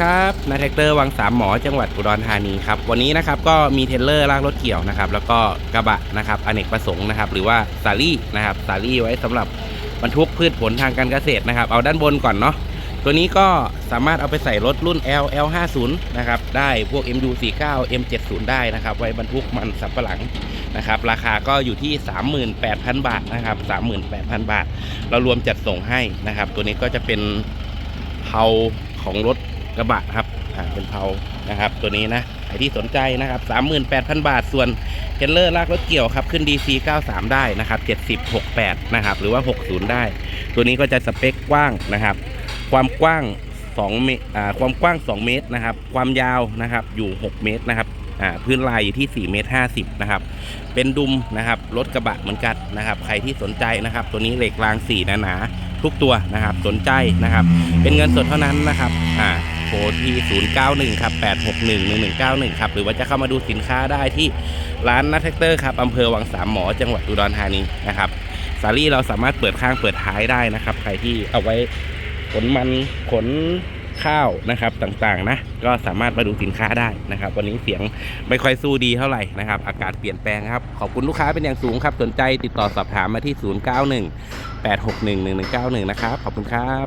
ครับนายแท็กเตอร์วังสามหมอจังหวัดอุดรธานีครับ วันนี้นะครับก็มีเทเลอร์ลากรถเกี่ยวนะครับ แล้วก็กระบะนะครับอเนกประสงค์นะครับ หรือว่าซารี่นะครับซารี่ไว้สำหรับบรรทุกพืชผลทางการเกษตรนะครับ เอาด้านบนก่อนเนาะ ตัวนี้ก็สามารถเอาไปใส่รถรุ่น L L 5 0นะครับ ได้พวก MU 4 9 M 7 0ได้นะครับ ไว้บรรทุกมันสับปะหลังนะครับ ราคาก็อยู่ที่ 38,000 บาทนะครับ 38,000 บาท เรารวมจัดส่งให้นะครับ ตัวนี้ก็จะเป็นเผาของรถ กระบะครับอ่าเป็นเผานะครับ ตัวนี้นะใครที่สนใจนะครับ 38,000 บาท ส่วนเทรลเลอร์ลากรถเกี่ยวครับ ขึ้น DC 93 ได้นะครับ 70 68 นะครับ หรือว่า 60 ได้ ตัวนี้ก็จะสเปคกว้างนะครับ ความกว้าง2เมตรความกว้าง 2 เมตรนะครับ ความยาวนะครับอยู่ 6 เมตรนะครับพื้นลายอยู่ที่ 4 เมตร 50 นะครับ เป็นดุมนะครับ รถกระบะเหมือนกันนะครับ ใครที่สนใจนะครับ ตัวนี้เหล็กรางสี่หนาๆทุกตัวนะครับ สนใจนะครับ เป็นเงินสดเท่านั้นนะครับ อ่า ทรที่ 091 ครับ 861 1191 ครับ หรือว่าจะเข้ามาดูสินค้าได้ที่ร้านนัทแท็กเตอร์ครับอำเภอวังสามหมอจังหวัดอุดรธานีนะครับสาลี่เราสามารถเปิดข้างเปิดท้ายได้นะครับ ใครที่เอาไว้ขนมันขนข้าวนะครับต่างๆนะก็สามารถมาดูสินค้าได้นะครับ วันนี้เสียงไม่ค่อยสู้ดีเท่าไหร่นะครับ อากาศเปลี่ยนแปลงครับขอบคุณลูกค้าเป็นอย่างสูงครับสนใจติดต่อสอบถามมาที่ 091 861 1191 นะครับ ขอบคุณครับ